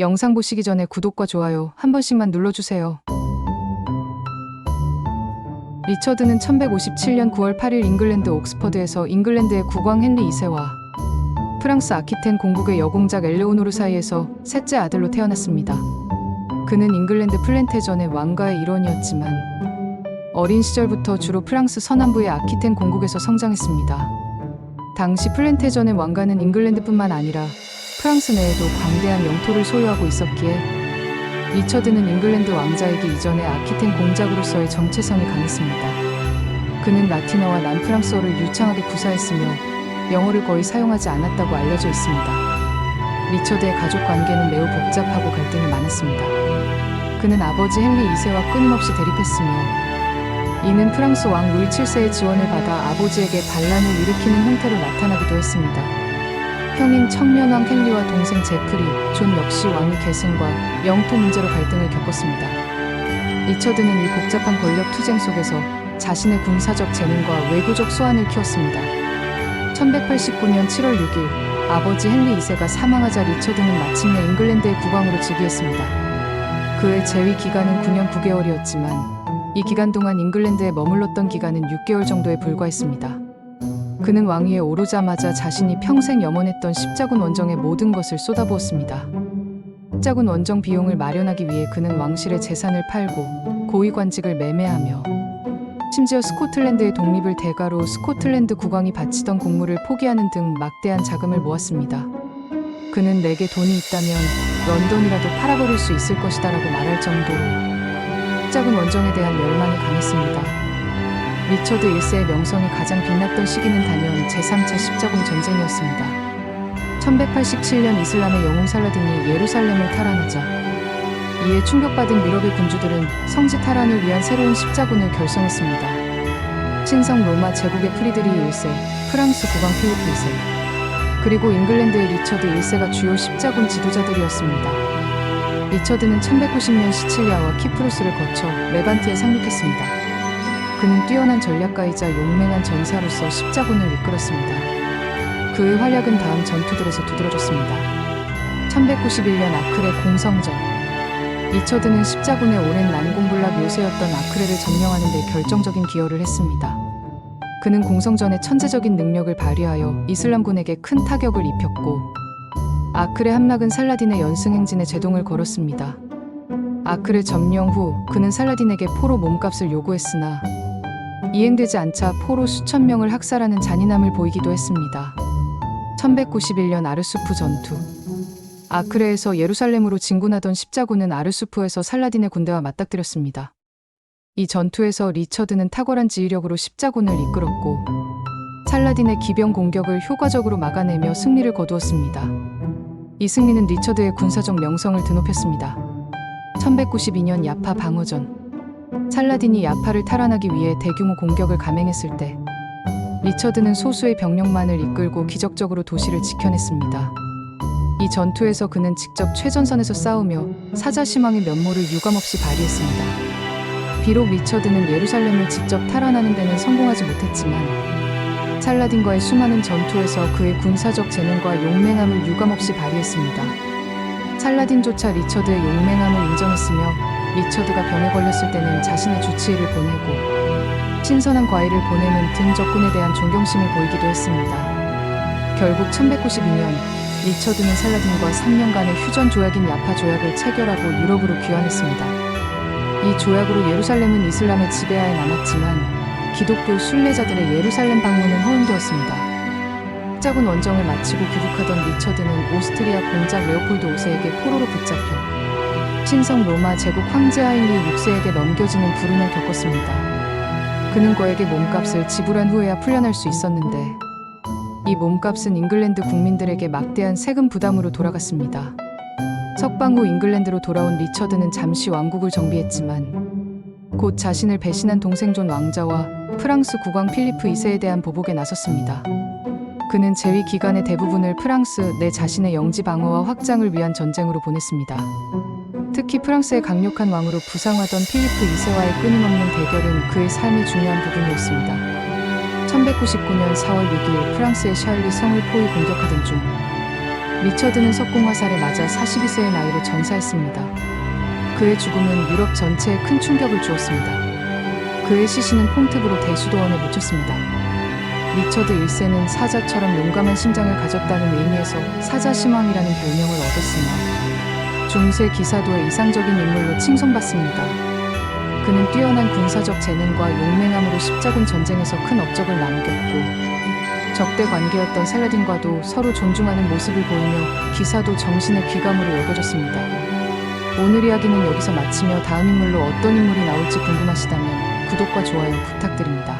영상 보시기 전에 구독과 좋아요 한 번씩만 눌러주세요. 리처드는 1157년 9월 8일 잉글랜드 옥스퍼드에서 잉글랜드의 국왕 헨리 2세와 프랑스 아키텐 공국의 여공작 엘레오노르 사이에서 셋째 아들로 태어났습니다. 그는 잉글랜드 플랜테전의 왕가의 일원이었지만 어린 시절부터 주로 프랑스 서남부의 아키텐 공국에서 성장했습니다. 당시 플랜테전의 왕가는 잉글랜드뿐만 아니라 프랑스 내에도 광대한 영토를 소유하고 있었기에 리처드는 잉글랜드 왕자이기 이전에 아키텐 공작으로서의 정체성이 강했습니다. 그는 라틴어와 남프랑스어를 유창하게 구사했으며 영어를 거의 사용하지 않았다고 알려져 있습니다. 리처드의 가족 관계는 매우 복잡하고 갈등이 많았습니다. 그는 아버지 헨리 2세와 끊임없이 대립했으며 이는 프랑스 왕 루이 7세의 지원을 받아 아버지에게 반란을 일으키는 형태로 나타나기도 했습니다. 형인 청년왕 헨리와 동생 제프리, 존 역시 왕위 계승과 영토 문제로 갈등을 겪었습니다. 리처드는 이 복잡한 권력 투쟁 속에서 자신의 군사적 재능과 외교적 수완을 키웠습니다. 1189년 7월 6일 아버지 헨리 2세가 사망하자 리처드는 마침내 잉글랜드의 국왕으로 즉위했습니다. 그의 재위 기간은 9년 9개월이었지만 이 기간 동안 잉글랜드에 머물렀던 기간은 6개월 정도에 불과했습니다. 그는 왕위에 오르자마자 자신이 평생 염원했던 십자군 원정의 모든 것을 쏟아부었습니다. 십자군 원정 비용을 마련하기 위해 그는 왕실의 재산을 팔고 고위 관직을 매매하며 심지어 스코틀랜드의 독립을 대가로 스코틀랜드 국왕이 바치던 공물을 포기하는 등 막대한 자금을 모았습니다. 그는 내게 돈이 있다면 런던이라도 팔아버릴 수 있을 것이다라고 말할 정도로 십자군 원정에 대한 열망이 강했습니다. 리처드 1세의 명성이 가장 빛났던 시기는 단연 제3차 십자군 전쟁이었습니다. 1187년 이슬람의 영웅 살라딘이 예루살렘을 탈환하자 이에 충격받은 유럽의 군주들은 성지 탈환을 위한 새로운 십자군을 결성했습니다. 신성 로마 제국의 프리드리 1세, 프랑스 국왕 필리프 2세, 그리고 잉글랜드의 리처드 1세가 주요 십자군 지도자들이었습니다. 리처드는 1190년 시칠리아와 키프루스를 거쳐 레반트에 상륙했습니다. 그는 뛰어난 전략가이자 용맹한 전사로서 십자군을 이끌었습니다. 그의 활약은 다음 전투들에서 두드러졌습니다. 1191년 아크레 공성전 리처드는 십자군의 오랜 난공불락 요새였던 아크레를 점령하는 데 결정적인 기여를 했습니다. 그는 공성전의 천재적인 능력을 발휘하여 이슬람군에게 큰 타격을 입혔고 아크레 함락은 살라딘의 연승 행진에 제동을 걸었습니다. 아크레 점령 후 그는 살라딘에게 포로 몸값을 요구했으나 이행되지 않자 포로 수천 명을 학살하는 잔인함을 보이기도 했습니다. 1191년 아르수프 전투 아크레에서 예루살렘으로 진군하던 십자군은 아르수프에서 살라딘의 군대와 맞닥뜨렸습니다. 이 전투에서 리처드는 탁월한 지휘력으로 십자군을 이끌었고 살라딘의 기병 공격을 효과적으로 막아내며 승리를 거두었습니다. 이 승리는 리처드의 군사적 명성을 드높였습니다. 1192년 야파 방어전 살라딘이 야파를 탈환하기 위해 대규모 공격을 감행했을 때 리처드는 소수의 병력만을 이끌고 기적적으로 도시를 지켜냈습니다. 이 전투에서 그는 직접 최전선에서 싸우며 사자시망의 면모를 유감없이 발휘했습니다. 비록 리처드는 예루살렘을 직접 탈환하는 데는 성공하지 못했지만 살라딘과의 수많은 전투에서 그의 군사적 재능과 용맹함을 유감없이 발휘했습니다. 살라딘조차 리처드의 용맹함을 인정했으며 리처드가 병에 걸렸을 때는 자신의 주치의를 보내고 신선한 과일을 보내는 등 적군에 대한 존경심을 보이기도 했습니다. 결국 1192년 리처드는 살라딘과 3년간의 휴전 조약인 야파 조약을 체결하고 유럽으로 귀환했습니다. 이 조약으로 예루살렘은 이슬람의 지배하에 남았지만 기독교 순례자들의 예루살렘 방문은 허용되었습니다. 십자군 원정을 마치고 귀국하던 리처드는 오스트리아 공작 레오폴드 5세에게 포로로 붙잡혀 신성 로마 제국 황제 하인리 6세에게 넘겨지는 불운을 겪었습니다. 그는 거에게 몸값을 지불한 후에야 풀려날 수 있었는데 이 몸값은 잉글랜드 국민들에게 막대한 세금 부담으로 돌아갔습니다. 석방 후 잉글랜드로 돌아온 리처드는 잠시 왕국을 정비했지만 곧 자신을 배신한 동생 존 왕자와 프랑스 국왕 필리프 2세에 대한 보복에 나섰습니다. 그는 재위 기간의 대부분을 프랑스 내 자신의 영지 방어와 확장을 위한 전쟁으로 보냈습니다. 특히 프랑스의 강력한 왕으로 부상하던 필리프 2세와의 끊임없는 대결은 그의 삶의 중요한 부분이었습니다. 1199년 4월 6일 프랑스의 샤를리 성을 포위 공격하던 중 리처드는 석궁 화살에 맞아 42세의 나이로 전사했습니다. 그의 죽음은 유럽 전체에 큰 충격을 주었습니다. 그의 시신은 폰트브로 대수도원에 묻혔습니다. 리처드 1세는 사자처럼 용감한 심장을 가졌다는 의미에서 사자심왕이라는 별명을 얻었으나 중세 기사도의 이상적인 인물로 칭송받습니다. 그는 뛰어난 군사적 재능과 용맹함으로 십자군 전쟁에서 큰 업적을 남겼고 적대 관계였던 살라딘과도 서로 존중하는 모습을 보이며 기사도 정신의 귀감으로 여겨졌습니다. 오늘 이야기는 여기서 마치며 다음 인물로 어떤 인물이 나올지 궁금하시다면 구독과 좋아요 부탁드립니다.